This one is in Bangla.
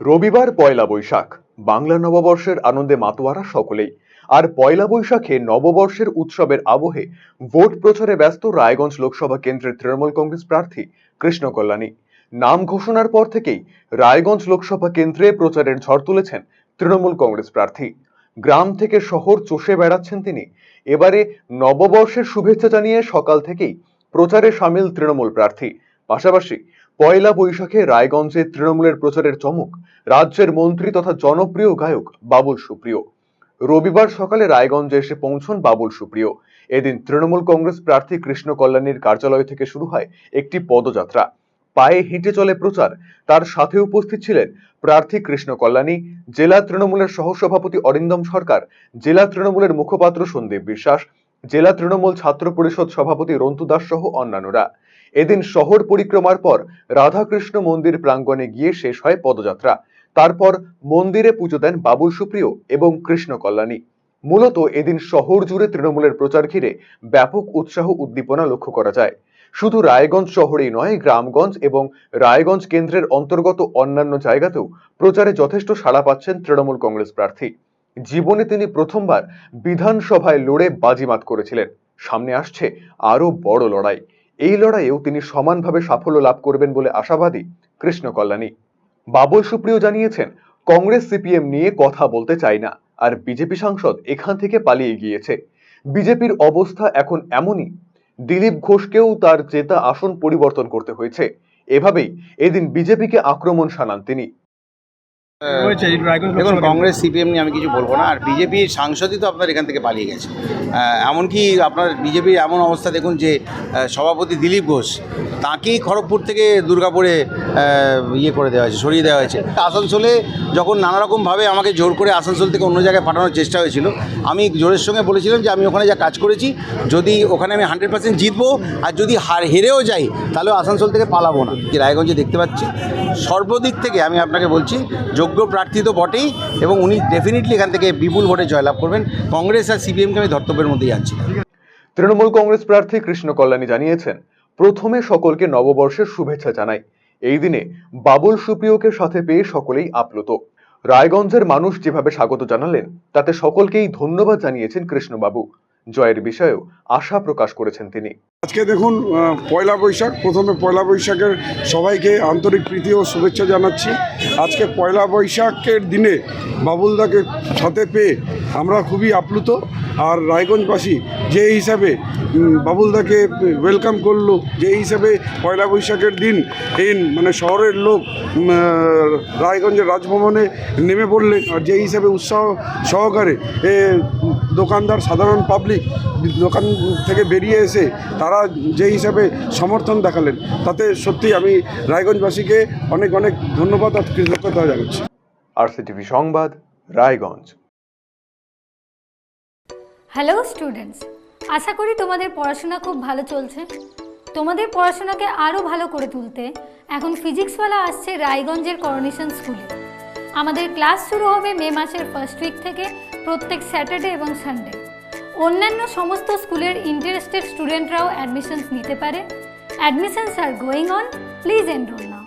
রবিবার পয়লা বৈশাখ। বাংলা নববর্ষের আনন্দে মাতোয়ারা সকলেই। আর পয়লা বৈশাখে নববর্ষের উৎসবের আবহে ভোট প্রচারে ব্যস্ত রায়গঞ্জ লোকসভা কেন্দ্রের তৃণমূল কংগ্রেস প্রার্থী কৃষ্ণ কল্যাণী। নাম ঘোষণার পর থেকেই রায়গঞ্জ লোকসভা কেন্দ্রে প্রচারের ঝড় তুলেছেন তৃণমূল কংগ্রেস প্রার্থী। গ্রাম থেকে শহর চষে বেড়াচ্ছেন তিনি। এবারে নববর্ষের শুভেচ্ছা জানিয়ে সকাল থেকেই প্রচারে সামিল তৃণমূল প্রার্থী। পাশাপাশি পয়লা বৈশাখে রায়গঞ্জে তৃণমূলের প্রচারের চমক, রাজ্যের মন্ত্রী তথা জনপ্রিয় গায়ক বাবুল সুপ্রিয়। রবিবার সকালে রায়গঞ্জে এসে পৌঁছন বাবুল সুপ্রিয়। এদিন তৃণমূল কংগ্রেস প্রার্থী কৃষ্ণ কল্যাণীর কার্যালয় থেকে শুরু হয় একটি পদযাত্রা। পায়ে হেঁটে চলে প্রচার। তার সাথে উপস্থিত ছিলেন প্রার্থী কৃষ্ণ কল্যাণী, জেলা তৃণমূলের সহসভাপতি অরিন্দম সরকার, জেলা তৃণমূলের মুখপাত্র সন্দীপ বিশ্বাস, জেলা তৃণমূল ছাত্র পরিষদ সভাপতি রন্তু দাস সহ অন্যান্যরা। এদিন শহর পরিক্রমার পর রাধাকৃষ্ণ মন্দির প্রাঙ্গণে গিয়ে শেষ হয় পদযাত্রা। তারপর মন্দিরে পুজো দেন বাবুল সুপ্রিয় এবং কৃষ্ণ কল্যাণী। মূলত এদিন শহর জুড়ে তৃণমূলের প্রচার ঘিরে ব্যাপক উৎসাহ উদ্দীপনা লক্ষ্য করা যায়। শুধু রায়গঞ্জ শহরেই নয়, গ্রামগঞ্জ এবং রায়গঞ্জ কেন্দ্রের অন্তর্গত অন্যান্য জায়গাতেও প্রচারে যথেষ্ট সাড়া পাচ্ছেন তৃণমূল কংগ্রেস প্রার্থী। জীবনে তিনি প্রথমবার বিধানসভায় লড়ে বাজিমাত করেছিলেন। সামনে আসছে আরও বড় লড়াই। এই লড়াইয়েও তিনি সমানভাবে সাফল্য লাভ করবেন বলে আশাবাদী কৃষ্ণ কল্যাণী। বাবুল সুপ্রিয় জানিয়েছেন, কংগ্রেস সিপিএম নিয়ে কথা বলতে চাই না, আর বিজেপি সাংসদ এখান থেকে পালিয়ে গিয়েছে। বিজেপির অবস্থা এখন এমনই, দিলীপ ঘোষকেও তার জেতা আসন পরিবর্তন করতে হয়েছে। এভাবেই এদিন বিজেপিকে আক্রমণ শানান তিনি। দেখুন কংগ্রেস সিপিএম নিয়ে আমি কিছু বলব না আর বিজেপির সাংসদই তো আপনার এখান থেকে পালিয়ে গেছে। এমনকি আপনার বিজেপির এমন অবস্থা দেখুন যে সভাপতি দিলীপ ঘোষ তাকেই খড়গপুর থেকে দুর্গাপুরে ইয়ে করে দেওয়া হয়েছে সরিয়ে দেওয়া হয়েছে। আসানসোলে যখন নানারকমভাবে আমাকে জোর করে আসানসোল থেকে অন্য জায়গায় পাঠানোর চেষ্টা হয়েছিল আমি জোরের সঙ্গে বলেছিলাম যে আমি ওখানে যা কাজ করেছি যদি ওখানে আমি হান্ড্রেড পার্সেন্ট জিতবো আর যদি হার হেরেও যাই তাহলে আসানসোল থেকে পালাবো না। রায়গঞ্জে দেখতে পাচ্ছি সর্বদিক থেকে আমি আপনাকে বলছি যোগ্য প্রার্থী তো বটেই এবং উনি ডেফিনেটলি এখান থেকে বিপুল ভোটে জয়লাভ করবেন। কংগ্রেস আর সিপিএমকে আমি ধর্তব্যের মধ্যেই আনছি। তৃণমূল কংগ্রেস প্রার্থী কৃষ্ণ কল্যাণী জানিয়েছেন, প্রথমে সকলকে নববর্ষের শুভেচ্ছা জানাই। এই দিনে বাবুল সুপ্রিয়কে সাথে পেয়ে সকলেই আপ্লুত। রায়গঞ্জের মানুষ যেভাবে স্বাগত জানালেন, তাতে সকলকেই ধন্যবাদ জানিয়েছেন কৃষ্ণবাবু। জয়ের বিষয়েও আশা প্রকাশ করেছেন তিনি। আজকে দেখুন পয়লা বৈশাখ প্রথমে পয়লা বৈশাখের সবাইকে আন্তরিক প্রীতি ও শুভেচ্ছা জানাচ্ছি। আজকে পয়লা বৈশাখের দিনে বাবুলদাকে সাথে পেয়ে আমরা খুবই আপ্লুত আর রায়গঞ্জবাসী যে হিসাবে বাবুলদাকে ওয়েলকাম করল যে হিসাবে পয়লা বৈশাখের দিন এই মানে শহরের লোক রায়গঞ্জের রাজভবনে নেমে পড়লেন আর যে হিসাবে উৎসাহ সহকারে এ, দোকানদার সাধারণ পাবলিক দোকান থেকে বেরিয়ে এসে তারা যে হিসাবে সমর্থন দেখালেন তাতে সত্যি আমি রায়গঞ্জবাসীকে অনেক অনেক ধন্যবাদ আর কৃতজ্ঞতা জানাচ্ছি। আরসিটিভি সংবাদ রায়গঞ্জ। হ্যালো স্টুডেন্টস আশা করি তোমাদের পড়াশোনা খুব ভালো চলছে। তোমাদের পড়াশোনাকে আরও ভালো করে তুলতে এখন ফিজিক্সওয়ালা আসছে রায়গঞ্জের করোনেশন স্কুলে আমাদের ক্লাস শুরু হবে মে মাসের ফার্স্ট উইক থেকে প্রত্যেক স্যাটারডে এবং সানডে অন্যান্য সমস্ত স্কুলের ইন্টারেস্টেড স্টুডেন্টরাও অ্যাডমিশনস নিতে পারে। Admissions are going on please enroll now